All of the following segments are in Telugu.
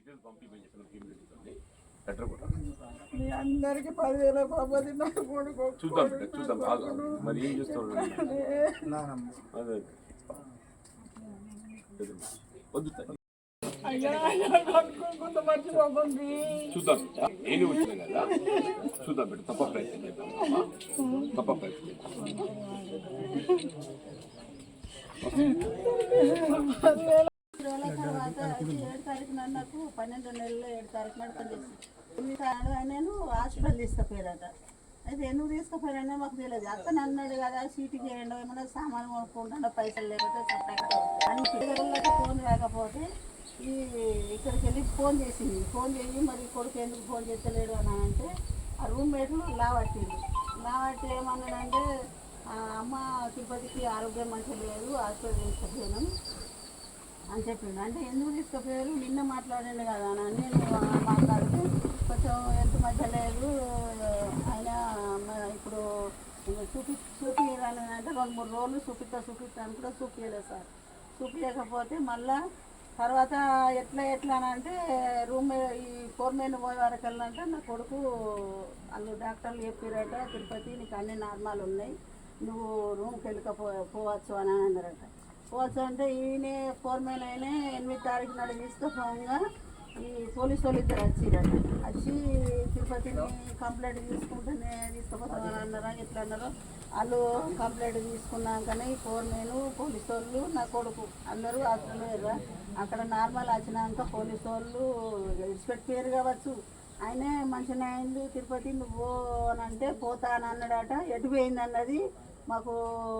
డీటెయిల్స్ పంపించమని చెప్పిన. లెటర్ కూడా. మీ అందరికి పదివేల పది నా కొడుకు చూద్దాం బిడ్డ చూద్దాం ఆగు. మరి ఏం చేస్తారు అదే. వద్దు చూద్దాం. ఏమి వచ్చినా కదా. చూద్దాం బిడ్డ తప్ప ప్రయత్నం చేద్దాం. తప్ప ప్రయత్నం చేద్దాం రోజుల తర్వాత అయితే ఏడు తారీఖు నాడు నాకు పన్నెండు నెలల్లో ఏడు తారీఖు నాడు పని చేసింది ఆయనను నేను హాస్పిటల్ తీసుకుపోయాడట అయితే ఎందుకు తీసుకుపోయాడనే మాకు తెలియదు. అక్కడ అన్నాడు కదా సీటుకి వేయండి ఏమన్నా సామాన్ కొనుక్కుంటాడో పైసలు లేకపోతే అని పిల్లలకి ఫోన్ రాకపోతే ఈ ఇక్కడికి వెళ్ళి ఫోన్ చేసింది. ఫోన్ చేసి మరి కొడుకు ఎందుకు ఫోన్ చేస్తలేడు అని అంటే ఆ రూమ్మేట్లు లావట్టింది. లావట్టి ఏమన్నాడంటే అమ్మ తిరుపతికి ఆరోగ్యం మంచిగా లేదు హాస్పిటల్ తీసుకుపోయాను. అని చెప్పిండు. అంటే ఎందుకు తీసుకుపోయారు? నిన్న మాట్లాడండి కదా అని. నేను మాట్లాడితే కొంచెం ఎంత మధ్య లేదు. ఆయన ఇప్పుడు చూపి చూపించాలని అంటే రెండు మూడు రోజులు చూపిస్తా చూపిస్తా అని కూడా చూపించలేదు సార్. చూపించకపోతే మళ్ళా తర్వాత ఎట్లా ఎట్లా అని అంటే రూమ్ ఈ ఫోర్ మెయిన్ పోయే వరకు వెళ్ళాలంటే నా కొడుకు వాళ్ళు డాక్టర్లు చెప్పారట తిరుపతి నీకు అన్ని నార్మల్ ఉన్నాయి. నువ్వు రూమ్కి వెళ్ళకపో పోవచ్చు అని అన్నారట. పోవచ్చు అంటే ఈయనే ఫోర్ మెయిన్ అయినా ఎనిమిది తారీఖు నాడు తీసుకుపోగా ఈ పోలీసు వాళ్ళు ఇద్దరు వచ్చిరట వచ్చి తిరుపతిని కంప్లైంట్ తీసుకుంటేనే తీసుకుపోతామని అన్నారా ఎట్లా అన్నారో వాళ్ళు కంప్లైంట్ తీసుకున్నాకనే ఫోర్ మెయిన్ పోలీసు వాళ్ళు నా కొడుకు అందరూ అసలు అక్కడ నార్మల్ వచ్చినాక పోలీసు వాళ్ళు విడిచిపెట్టిపోయారు కావచ్చు. ఆయనే మంచి అయింది తిరుపతి నువ్వు అని అంటే పోతా అని అన్నాడట ఎటు పోయిందన్నది మాకు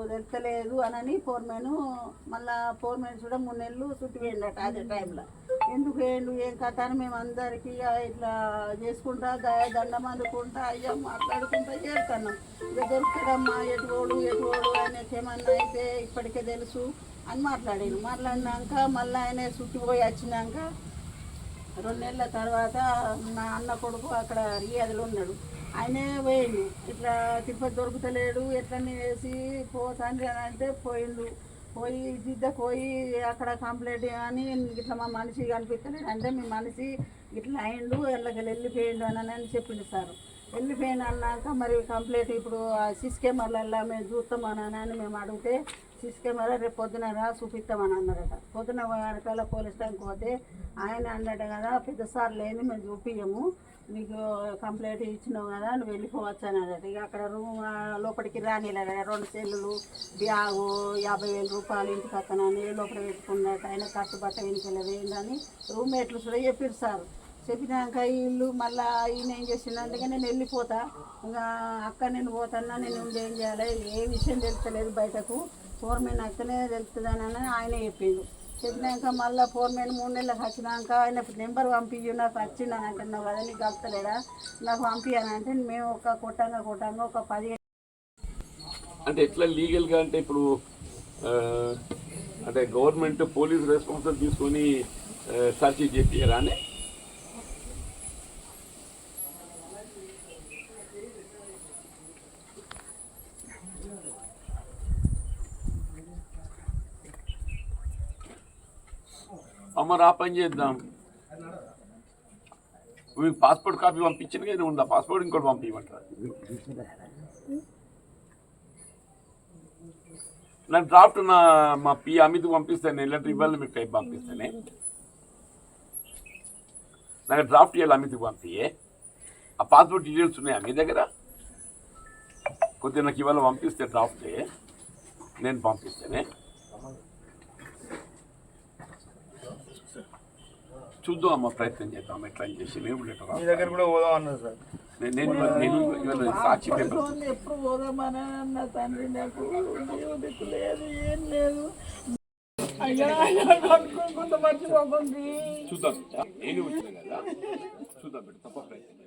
తెలుస్తలేదు అనని ఫోర్మెన్ మళ్ళా ఫోర్మెన్ కూడా మూడు నెలలు చుట్టూ అదే టైంలో. ఎందుకు వేయండు ఏం కథ అని మేము అందరికీ ఇట్లా చేసుకుంటా దయ దండం అందుకుంటా అయ్యా మాట్లాడుకుంటా చేస్తున్నాం ఇక దొరుకుతుందమ్మా ఎటువోడు ఎటువోడు అనేసి ఏమన్నా అయితే ఇప్పటికే తెలుసు అని మాట్లాడాను మాట్లాడినాక మళ్ళీ ఆయన చుట్టిపోయి వచ్చినాక రెండు నెలల తర్వాత నా అన్న కొడుకు అక్కడ రియాదులు ఉన్నాడు. ఆయనే పోయింది ఇట్లా తిరుపతి దొరుకుతలేడు ఎట్లనే వేసి పో తండ్రి అని అంటే పోయిండు. పోయి దిద్ద పోయి అక్కడ కంప్లైంట్ అని ఇట్లా మా మనిషి కనిపిస్తలేడు. అంటే మీ మనిషి ఇట్లా అయిండు వెళ్ళకి వెళ్ళిపోయిండు అని అని చెప్పిండు సార్. వెళ్ళిపోయిన అన్నాక మరి కంప్లైంట్ ఇప్పుడు సిస్ కెమెరాలలో మేము చూస్తామని అని మేము అడిగితే సిస్ కెమెరా రేపు పొద్దున రా చూపిస్తామని అన్నారట. పొద్దున వెనకాల పోలీస్ స్టేషన్కి పోతే ఆయన అన్నట కదా పెద్ద సార్ లేని మేము చూపించము నీకు కంప్లైంట్ ఇచ్చినావు కదా నువ్వు వెళ్ళిపోవచ్చు అని అన్నట ఇక అక్కడ రూమ్ లోపలికి రానిలే రెండు సెల్లులు బ్యాగు యాభై వేల రూపాయలు ఇంటికి అతనని లోపల పెట్టుకున్నట్టు ఆయన కట్టు బట్ట వెనుకలేదు ఏంటని రూమ్మేట్లు కూడా చెప్పారు సార్. చెప్పినాక వీళ్ళు మళ్ళీ ఈయన ఏం చేసిందంటే నేను వెళ్ళిపోతా. ఇంకా అక్క నేను పోతానా నేను ఉండి ఏం చేయాలి? ఏ విషయం తెలుస్తలేదు బయటకు. ఫోర్ మెయిన్ అక్కనే తెలుస్తుందని అని ఆయన చెప్పిండు. చెప్పినాక మళ్ళీ ఫోర్ మెయిన్ మూడు నెలలకు వచ్చినాక ఆయన నెంబర్ పంపించు నాకు వచ్చిందని అంటున్నావు కదా నీకు కలుపుతలేడా నాకు పంపించని అంటే మేము ఒక కొట్టంగా కొట్టంగా ఒక పది అంటే ఎట్లా లీగల్గా అంటే ఇప్పుడు అంటే గవర్నమెంట్ పోలీస్ రెస్పాన్సిబుల్ తీసుకొని సర్చ్ చేపియరా అమ్మ రా పని చేద్దాం మీకు పాస్పోర్ట్ కాపీ పంపించిన కానీ ఉందా పాస్పోర్ట్ ఇంకోటి పంపించమంటారా నాకు డ్రాఫ్ట్ నా మా పి అమిత్ పంపిస్తాను లెటర్ ఇవ్వాలి మీకు టైప్ పంపిస్తానే నాకు డ్రాఫ్ట్ ఇవ్వాలి అమిత్కి పంపియే ఆ పాస్పోర్ట్ డీటెయిల్స్ ఉన్నాయా మీ దగ్గర కొద్దిగా నాకు ఇవాళ పంపిస్తే డ్రాఫ్ట్ నేను పంపిస్తేనే చూద్దాం అమ్మ ప్రయత్నం చేద్దాం ఎట్లా చేసి నేను లెటర్ మీ దగ్గర కూడా పోదాం అన్నారు సార్. నేను నేను ఇవాళ సాక్షి పేపర్ ఎప్పుడు పోదామని అన్న తండ్రి నాకు లేదు ఏం లేదు. అయ్యా మర్చిపోకండి. చూద్దాం. ఏమి వచ్చినా కదా? చూద్దాం బిడ్డ తప్ప ప్రయత్నం